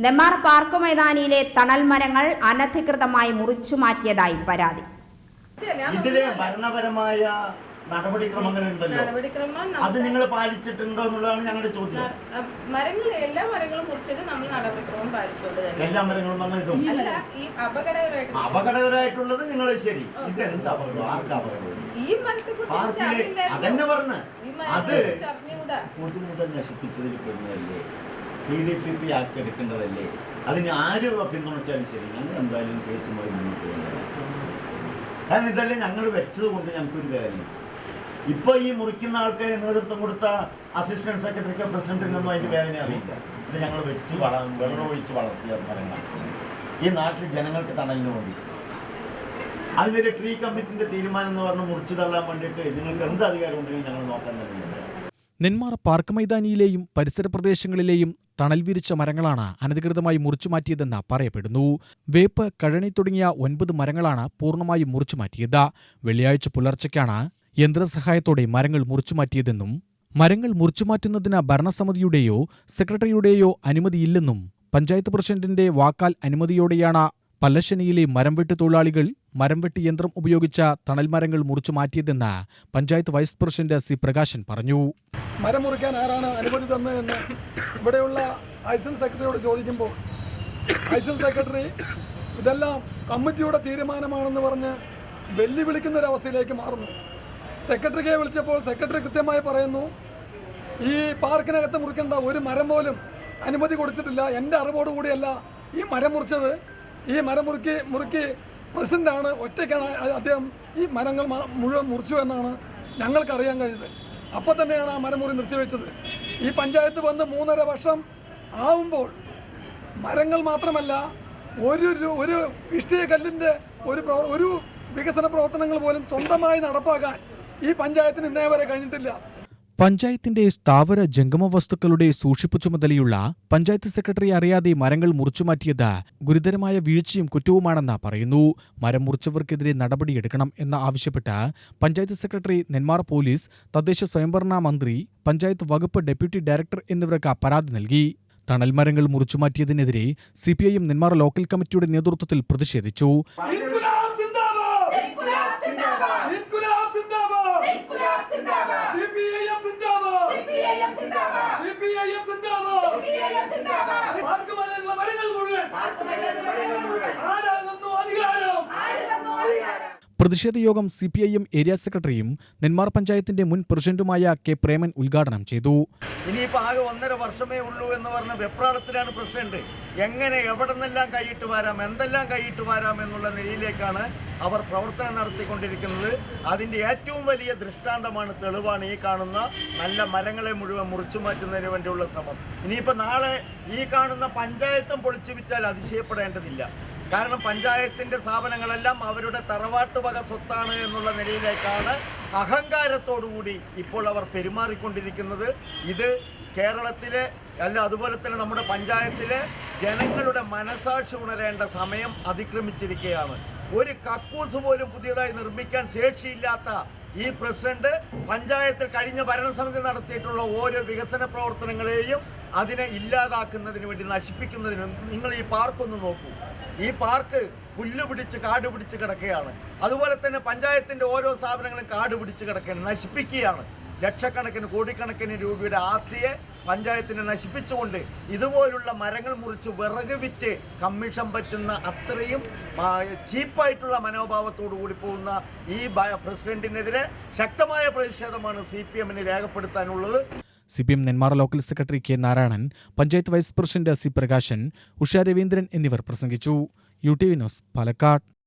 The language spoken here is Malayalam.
നെമ്മാർ പാർക്ക് മൈതാനിയിലെ തണൽ മരങ്ങൾ അനധികൃതമായി മുറിച്ചു മാറ്റിയതായി പരാതി. ഇതിലെ ഭരണപരമായ നടപടിക്രമങ്ങൾ ഉണ്ടല്ലോ അത് നിങ്ങൾ പാലിച്ചിട്ടുണ്ടോ എന്നുള്ളതാണ് ഞങ്ങളുടെ ചോദ്യം. മരങ്ങൾ എല്ലാ മരങ്ങളും കുറിച്ചിട്ട് നമ്മൾ നടപടിക്രമം പാലിച്ചുകൊണ്ട് എല്ലാ മരങ്ങളും നമ്മൾ ഇതും അപകടകരമായിട്ടുള്ളത് നിങ്ങൾ ശരി. ഇത് എന്ത് അപകടം ആർക്ക് അപകടം ഈ മരത്തെ പാർക്കിൽ അതന്നെ പറഞ്ഞ്. അത് പൊതുമുതൽ നശിപ്പിച്ചതിൽ പെടുന്നതല്ലേ? P D P P act എടുക്കേണ്ടതല്ലേ? അതിന് ആര് പിന്തുണച്ചാലും ശരി ഞങ്ങൾ എന്തായാലും കേസുമായി മുന്നോട്ട് പോകുന്നത്. കാരണം ഇതല്ലേ ഞങ്ങൾ വെച്ചത് കൊണ്ട് ഞങ്ങൾക്കൊരു കാര്യം. ഇപ്പൊ ഈ മുറിക്കുന്ന ആൾക്കാർ നേതൃത്വം കൊടുത്ത അസിസ്റ്റന്റ് സെക്രട്ടറിക്കോ പ്രസിഡന്റിനൊന്നും അതിന്റെ വേദന അറിയില്ല. ഇത് ഞങ്ങൾ വെച്ച് വള വെള്ളം ഒഴിച്ച് വളർത്തിയ മരങ്ങൾ ഈ നാട്ടിൽ ജനങ്ങൾക്ക് തണലിന് വേണ്ടി. അതിനൊരു ട്രീ കമ്മിറ്റിന്റെ തീരുമാനം എന്ന് പറഞ്ഞ് മുറിച്ചു തള്ളാൻ വേണ്ടിയിട്ട് നിങ്ങൾക്ക് എന്ത് അധികാരം ഉണ്ടെങ്കിൽ ഞങ്ങൾ നോക്കാൻ തരുന്നില്ല നെന്മാറ പാർക്ക് മൈതാനിയിലെയും പരിസര പ്രദേശങ്ങളിലെയും തണൽ വിരിച്ച മരങ്ങളാണ് അനധികൃതമായി മുറിച്ചുമാറ്റിയതെന്ന് പറയപ്പെടുന്നു. വേപ്പ് കഴണി തുടങ്ങിയ ഒൻപത് മരങ്ങളാണ് പൂർണമായും മുറിച്ചുമാറ്റിയത് വെള്ളിയാഴ്ച പുലർച്ചയ്ക്കാണ് യന്ത്രസഹായത്തോടെ മരങ്ങൾ മുറിച്ചുമാറ്റിയതെന്നും മരങ്ങൾ മുറിച്ചുമാറ്റുന്നതിന് ഭരണസമിതിയുടെയോ സെക്രട്ടറിയുടെയോ അനുമതിയില്ലെന്നും പഞ്ചായത്ത് പ്രസിഡന്റിന്റെ വാക്കാൽ അനുമതിയോടെയാണ് പല്ലശ്ശനിയിലെ മരംവെട്ട് തൊഴിലാളികൾ മരംവെട്ട് യന്ത്രം ഉപയോഗിച്ച തണൽമരങ്ങൾ മുറിച്ചു മാറ്റിയതെന്ന് panchayat vice president C Prakashan പറഞ്ഞു. മരം മുറിക്കാൻ ആരാണ് അനുമതി തന്നതെന്ന് ഇവിടെയുള്ള അസിസ്റ്റന്റ് സെക്രട്ടറിയോട് ചോദിക്കുമ്പോൾ അസിസ്റ്റന്റ് സെക്രട്ടറി ഇതെല്ലാം കമ്മിറ്റിയുടെ തീരുമാനമാണെന്ന് പറഞ്ഞ് വെല്ലുവിളിക്കുന്ന ഒരവസ്ഥയിലേക്ക് മാറുന്നു. സെക്രട്ടറിയെ വിളിച്ചപ്പോൾ സെക്രട്ടറി കൃത്യമായി പറയുന്നു ഈ പാർക്കിനകത്ത് മുറിക്കേണ്ട ഒരു മരം പോലും അനുമതി കൊടുത്തിട്ടില്ല. എന്റെ അറിവോടുകൂടിയല്ല ഈ മരം മുറിച്ചത്. ഈ മരം മുറുക്കി മുറുക്കി പ്രസിഡന്റാണ് ഒറ്റയ്ക്കാണ് അദ്ദേഹം ഈ മരങ്ങൾ മുഴുവൻ മുറിച്ചു എന്നാണ് ഞങ്ങൾക്കറിയാൻ കഴിഞ്ഞത് അപ്പോൾ തന്നെയാണ് ആ മരമുറി നിർത്തിവെച്ചത്. ഈ പഞ്ചായത്ത് വന്ന് മൂന്നര വർഷം ആവുമ്പോൾ മരങ്ങൾ മാത്രമല്ല ഒരു ഒരു ഇഷ്ടിക കല്ലിന്റെ ഒരു ഒരു വികസന പ്രവർത്തനങ്ങൾ പോലും സ്വന്തമായി നടപ്പാക്കാൻ ഈ പഞ്ചായത്തിന് ഇന്നേ വരെ കഴിഞ്ഞിട്ടില്ല. പഞ്ചായത്തിന്റെ സ്ഥാവര ജംഗമ വസ്തുക്കളുടെ സൂക്ഷിപ്പു ചുമതലയുള്ള പഞ്ചായത്ത് സെക്രട്ടറി അറിയാതെ മരങ്ങൾ മുറിച്ചുമാറ്റിയത് ഗുരുതരമായ വീഴ്ചയും കുറ്റവുമാണെന്ന് പറയുന്നു. മരം മുറിച്ചവർക്കെതിരെ നടപടിയെടുക്കണം എന്ന് ആവശ്യപ്പെട്ട് പഞ്ചായത്ത് സെക്രട്ടറി നെന്മാർ പോലീസ് തദ്ദേശ സ്വയംഭരണ മന്ത്രി പഞ്ചായത്ത് വകുപ്പ് ഡെപ്യൂട്ടി ഡയറക്ടർ എന്നിവർക്ക് പരാതി നൽകി. തണൽ മരങ്ങൾ മുറിച്ചുമാറ്റിയതിനെതിരെ സിപിഐഎം നെന്മാർ ലോക്കൽ കമ്മിറ്റിയുടെ നേതൃത്വത്തിൽ പ്രതിഷേധിച്ചു. Ela പ്രതിഷേധ യോഗം C P I M area സെക്രട്ടറിയും നെന്മാർ പഞ്ചായത്തിന്റെ മുൻ പ്രസിഡന്റുമായ കെ പ്രേമൻ ഉദ്ഘാടനം ചെയ്തു. ഇനിയിപ്പോൾ ആകെ ഒന്നര വർഷമേ ഉള്ളൂ എന്ന് പറഞ്ഞ വെപ്രാളത്തിലാണ് പ്രസിഡന്റ്. എങ്ങനെ എവിടെ നിന്നെല്ലാം കൈയിട്ട് വരാം എന്തെല്ലാം കൈയിട്ട് വരാം എന്നുള്ള നിലയിലേക്കാണ് അവർ പ്രവർത്തനം നടത്തിക്കൊണ്ടിരിക്കുന്നത്. അതിന്റെ ഏറ്റവും വലിയ ദൃഷ്ടാന്തമാണ് തെളിവാണ് ഈ കാണുന്ന നല്ല മരങ്ങളെ മുഴുവൻ മുറിച്ചു മാറ്റുന്നതിന് വേണ്ടിയുള്ള ശ്രമം. ഇനിയിപ്പോൾ നാളെ ഈ കാണുന്ന പഞ്ചായത്തും പൊളിച്ചു വിറ്റാൽ അതിശയപ്പെടേണ്ടതില്ല. കാരണം പഞ്ചായത്തിന്റെ സ്ഥാപനങ്ങളെല്ലാം അവരുടെ തറവാട്ട് വക സ്വത്താണ് എന്നുള്ള നിലയിലേക്കാണ് അഹങ്കാരത്തോടുകൂടി ഇപ്പോൾ അവർ പെരുമാറിക്കൊണ്ടിരിക്കുന്നത്. ഇത് കേരളത്തിലെ അല്ല അതുപോലെ തന്നെ നമ്മുടെ പഞ്ചായത്തിലെ ജനങ്ങളുടെ മനസാക്ഷി ഉണരേണ്ട സമയം അതിക്രമിച്ചിരിക്കുകയാണ്. ഒരു കക്കൂസ് പോലും പുതിയതായി നിർമ്മിക്കാൻ ശേഷിയില്ലാത്ത ഈ പ്രസിഡന്റ് പഞ്ചായത്തിൽ കഴിഞ്ഞ ഭരണസമിതി നടത്തിയിട്ടുള്ള ഓരോ വികസന പ്രവർത്തനങ്ങളെയും അതിനെ ഇല്ലാതാക്കുന്നതിന് വേണ്ടി നശിപ്പിക്കുന്നതിന് നിങ്ങൾ ഈ പാർക്കൊന്ന് നോക്കൂ. ഈ പാർക്ക് പുല്ല് പിടിച്ച് കാട് പിടിച്ച് കിടക്കുകയാണ്. അതുപോലെ തന്നെ പഞ്ചായത്തിന്റെ ഓരോ സ്ഥാപനങ്ങളും കാട് പിടിച്ച് കിടക്കുകയാണ് നശിപ്പിക്കുകയാണ്. ലക്ഷക്കണക്കിന് കോടിക്കണക്കിന് രൂപയുടെ ആസ്തിയെ പഞ്ചായത്തിനെ നശിപ്പിച്ചുകൊണ്ട് ഇതുപോലുള്ള മരങ്ങൾ മുറിച്ച് വിറക് വിറ്റ് കമ്മീഷൻ പറ്റുന്ന അത്രയും ചീപ്പായിട്ടുള്ള മനോഭാവത്തോടു കൂടി പോകുന്ന ഈ പ്രസിഡന്റിനെതിരെ ശക്തമായ പ്രതിഷേധമാണ് സി പി എമ്മിന് രേഖപ്പെടുത്താനുള്ളത്. CPM Nenmara local secretary K Narayanan panchayat vice president C Prakashan Usha Raveendran എന്നിവർ പ്രസംഗിച്ചു. U T V news Palakkad.